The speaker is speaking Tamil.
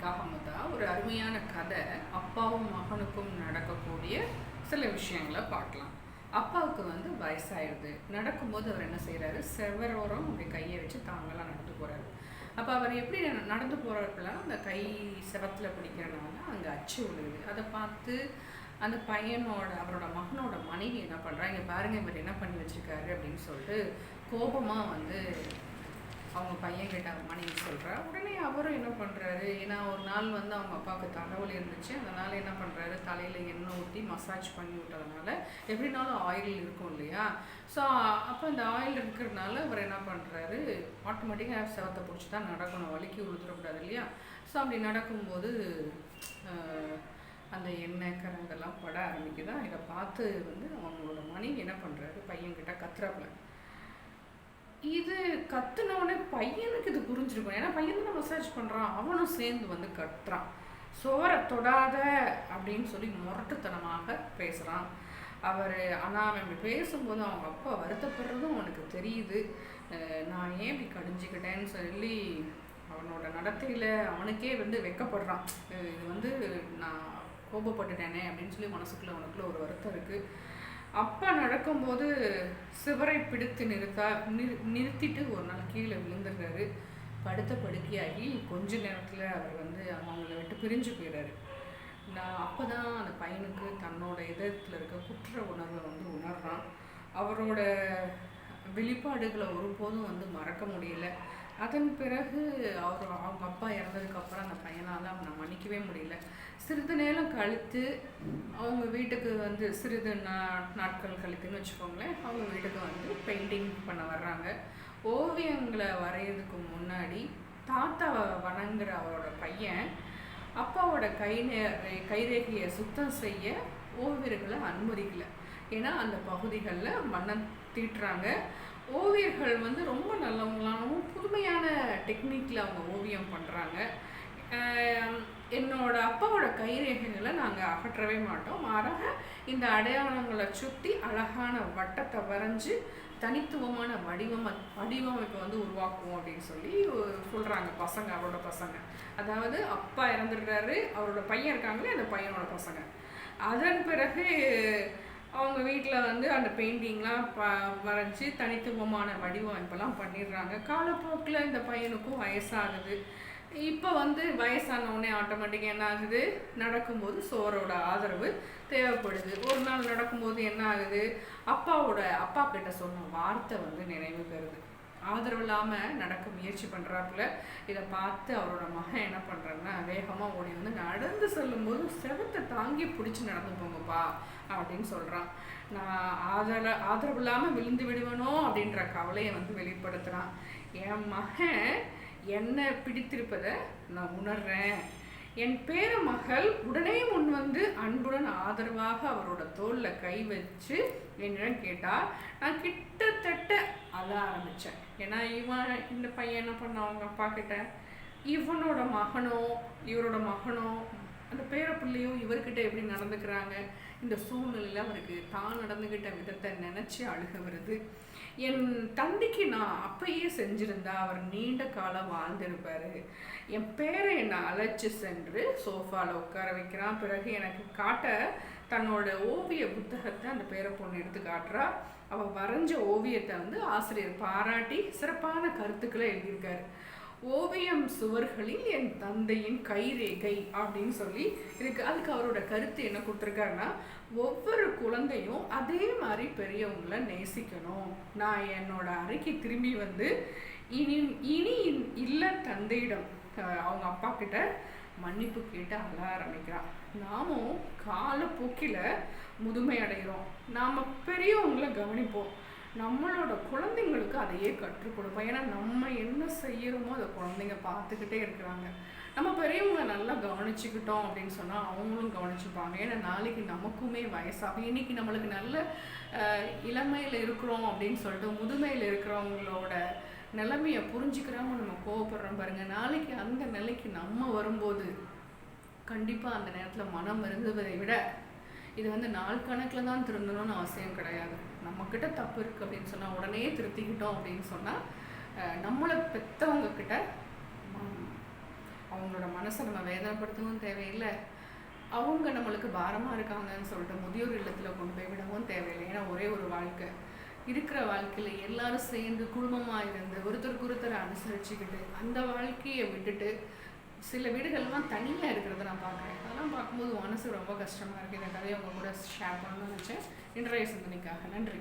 நிக்காகமதா ஒரு அருமையான கதை அப்பாவும் மகனுக்கும் நடக்கக்கூடிய சில விஷயங்களை பார்க்கலாம். அப்பாவுக்கு வந்து வயசாயிடுது. நடக்கும்போது அவர் என்ன செய்கிறாரு செவரோரம் அப்படி கையை வச்சு தாங்கலாம் நடந்து போகிறாரு அப்போ அவர் எப்படி நடந்து போகிறப்பெல்லாம் அந்த கை செவத்தில் பிடிக்கிறனால அங்கே அச்சு விழுது அதை பார்த்து அந்த பையனோட அவரோட மகனோட மனைவி என்ன பண்ணுறா இங்கே பாருங்க இவர் என்ன பண்ணி வச்சிருக்காரு அப்படின்னு சொல்லிட்டு கோபமாக வந்து அவங்க பையன் கிட்ட மனைவி சொல்கிறா உடனே அவரும் என்ன பண்ணுறாரு ஏன்னா ஒரு நாள் வந்து அவங்க அப்பாவுக்கு தலைவலி இருந்துச்சு. அதனால் என்ன பண்ணுறாரு தலையில் எண்ணெய் ஊற்றி மசாஜ் பண்ணி விட்டதுனால எப்படினாலும் ஆயில் இருக்கும் இல்லையா? ஸோ அப்போ அந்த ஆயில் இருக்கிறதுனால அவர் என்ன பண்ணுறாரு ஆட்டோமேட்டிக்காக செவத்தை பிடிச்சி தான் நடக்கணும். வலிக்கு உழுதுறக்கூடாது இல்லையா? ஸோ அப்படி நடக்கும்போது அந்த எண்ணெய் கரங்கெல்லாம் பட ஆரம்பிக்குதான் இதை பார்த்து வந்து அவங்களோட மனைவி என்ன பண்ணுறாரு பையன்கிட்ட கத்துறாப்புல. இது கத்துனவுடனே பையனுக்கு இது புரிஞ்சிருக்கும். ஏன்னா பையன் தான் மசாஜ் பண்ணுறான் அவனும் சேர்ந்து வந்து கட்டுறான் சோரை தொடாத அப்படின்னு சொல்லி முரட்டுத்தனமாக பேசுகிறான் அவர் ஆனால் அவன் இப்படி பேசும்போது அவங்க அப்பா வருத்தப்படுறதும் அவனுக்கு தெரியுது. நான் ஏன் இப்படி கடிஞ்சிக்கிட்டேன்னு சொல்லி அவனோட நடத்தையில் அவனுக்கே வந்து வெக்கப்படுறான். இது வந்து நான் கோபப்பட்டுட்டேனே அப்படின்னு சொல்லி மனசுக்குள்ளே அவனுக்குள்ள ஒரு வருத்தம் இருக்குது அப்பா நடக்கும்போது சிவரை பிடித்து நிறுத்தா நிறு நிறுத்திட்டு ஒரு நாள் கீழே விழுந்துடுறாரு. படுத்த படுக்கையாகி கொஞ்ச நேரத்தில் அவர் வந்து அவங்கள விட்டு பிரிஞ்சு போயிடுறாரு நான் அப்போ தான் அந்த பையனுக்கு தன்னோட இதயத்தில் இருக்க குற்ற உணர்வை வந்து உணர்றான். அவரோட வெளிப்பாடுகளை ஒருபோதும் வந்து மறக்க முடியல. அதன் பிறகு அவர் அவங்க அப்பா இறந்ததுக்கப்புறம் அந்த பையனால் அவனை மன்னிக்கவே முடியல. சிறிது நேரம் கழித்து அவங்க வீட்டுக்கு வந்து சிறிது நா நாட்கள் கழித்துன்னு வச்சுக்கோங்களேன் அவங்க வீட்டுக்கு வந்து பெயிண்டிங் பண்ண வர்றாங்க. ஓவியங்களை வரைகிறதுக்கு முன்னாடி தாத்தாவை வணங்குற அவரோட பையன் அப்பாவோட கை நே கைரேகையை சுத்தம் செய்ய ஓவியர்களை அனுமதிக்கல. ஏன்னா அந்த பகுதிகளில் மண்ணம் தீட்டுறாங்க. ஓவியர்கள் வந்து ரொம்ப நல்லா டெக்னிக்கில் அவங்க ஓவியம் பண்ணுறாங்க என்னோட அப்பாவோட கைரேகைகளை நாங்கள் அகற்றவே மாட்டோம். மாறாக இந்த அடையாளங்களை சுற்றி அழகான வட்டத்தை வரைஞ்சி தனித்துவமான வடிவம வடிவமைப்பை வந்து உருவாக்குவோம் அப்படின்னு சொல்லி சொல்கிறாங்க பசங்க அவரோட பசங்க. அதாவது அப்பா இறந்துடுறாரு அவரோட பையன் இருக்காங்களே அந்த பையனோட பசங்க. அதன் பிறகு அவங்க வீட்டில் வந்து அந்த பெயிண்டிங்லாம் ப வரைஞ்சி தனித்துவமான வடிவமைப்பெல்லாம் பண்ணிடுறாங்க. காலப்போக்கில் இந்த பையனுக்கும் வயசாகுது. இப்போ வந்து வயசான உடனே ஆட்டோமேட்டிக்காக என்ன ஆகுது? நடக்கும்போது சோரோட ஆதரவு தேவைப்படுது. ஒரு நாள் நடக்கும்போது என்ன ஆகுது? அப்பாவோட அப்பா கிட்ட சொன்ன வார்த்தை வந்து நினைவு பெறுது. ஆதரவு இல்லாமல் நடக்க முயற்சி பண்ணுறாப்புல இதை பார்த்து அவரோட மகன் என்ன பண்ணுறாங்கன்னா வேகமாக ஓடி வந்து நடந்து செல்லும்போது செவத்தை தாங்கி பிடிச்சி நடந்து போங்கப்பா அப்படின்னு சொல்கிறான் நான் ஆதர ஆதரவு இல்லாமல் விழுந்து விடுவேனோ அப்படின்ற கவலையை வந்து வெளிப்படுத்துகிறான் என் மகன் என்னை பிடித்திருப்பதை நான் உணர்றேன். என் பேர மகள் உடனே முன் வந்து அன்புடன் ஆதரவாக அவரோட தோலில் கை வச்சு என்னிடம் கேட்டா நான் கிட்டத்தட்ட அழ ஆரம்பித்தேன் ஏன்னா இவன் இந்த பையன் என்ன பண்ணான்? அவங்க அப்பா கிட்ட இவனோட மகனோ இவரோட மகனோ அந்த இவர்கிட்ட எப்படி நடந்துக்கிறாங்க? இந்த சூழ்நிலையில் அவருக்கு தான் நடந்துக்கிட்ட விதத்தை நினச்சி அழுக வருது. என் தந்தைக்கு நான் அப்பயே செஞ்சிருந்தா அவர் நீண்ட காலம் வாழ்ந்திருப்பாரு. என் பேரை என்னை அழைச்சி சென்று சோஃபாவில் உட்கார வைக்கிறான். பிறகு எனக்கு காட்ட தன்னோட ஓவிய புத்தகத்தை அந்த பேரை பொண்ணு எடுத்து காட்டுறா. அவள் வரைஞ்ச ஓவியத்தை வந்து ஆசிரியர் பாராட்டி சிறப்பான கருத்துக்களை எழுதியிருக்காரு. ஓவியம் சுவர்களில் என் தந்தையின் கைரேகை அப்படின்னு சொல்லி இருக்கு. அதுக்கு அவரோட கருத்து என்ன கொடுத்துருக்காருன்னா ஒவ்வொரு குழந்தையும் அதே மாதிரி பெரியவங்கள நேசிக்கணும். நான் என்னோட அறைக்கு திரும்பி வந்து இனி இனி இல்லை தந்தையிடம் அவங்க அப்பா கிட்ட மன்னிப்பு கேட்டு அழ ஆரம்பிக்கிறான். நாமும் காலப்போக்கில் முதுமை அடைகிறோம் நாம் பெரியவங்கள கவனிப்போம். நம்மளோட குழந்தைங்களுக்கு அதையே கற்றுக் கொடுப்போம். ஏன்னா நம்ம என்ன செய்யறோமோ அதை குழந்தைங்க பார்த்துக்கிட்டே இருக்கிறாங்க. நம்ம பெரியவங்களை நல்லா கவனிச்சுக்கிட்டோம் அப்படின்னு சொன்னால் அவங்களும் கவனிச்சுப்பாங்க. ஏன்னா நாளைக்கு நமக்குமே வயசாகும். இன்னைக்கு நம்மளுக்கு நல்ல இளமையில் இருக்கிறோம் அப்படின்னு சொல்லிட்டு முதுமையில் இருக்கிறவங்களோட நிலைமையை புரிஞ்சுக்கிறாம நம்ம கோவப்படுறோம் பாருங்க. நாளைக்கு அந்த நிலைக்கு நம்ம வரும்போது கண்டிப்பாக அந்த நேரத்தில் மனம் இருந்ததை விட இது வந்து நாள் கணக்கில் தான் திருந்தணும்னு அவசியம் கிடையாது. நம்மக்கிட்ட தப்பு இருக்குது அப்படின்னு சொன்னால் உடனே திருத்திக்கிட்டோம் அப்படின்னு சொன்னால் நம்மளை பெற்றவங்க கிட்ட அவங்களோட மனசை நம்ம வேதனைப்படுத்தவும் தேவையில்லை. அவங்க நம்மளுக்கு பாரமாக இருக்காங்கன்னு சொல்லிட்டு முதியோர் இல்லத்தில் கொண்டு போய் விடவும் தேவையில்லை. ஏன்னா ஒரே ஒரு வாழ்க்கை. இருக்கிற வாழ்க்கையில் எல்லாரும் சேர்ந்து குடும்பமாக இருந்து ஒருத்தருக்கு ஒருத்தர் அனுசரிச்சுக்கிட்டு அந்த வாழ்க்கையை விட்டுட்டு சில வீடுகள்லாம் தனியாக இருக்கிறத நான் பார்க்குறேன். அதெல்லாம் பார்க்கும்போது மனசு ரொம்ப கஷ்டமாக இருக்குது இந்த கதையை அவங்க கூட ஷேர் பண்ணணும்னு நினச்சேன். இன்றைய சிந்தனைக்காக. நன்றி.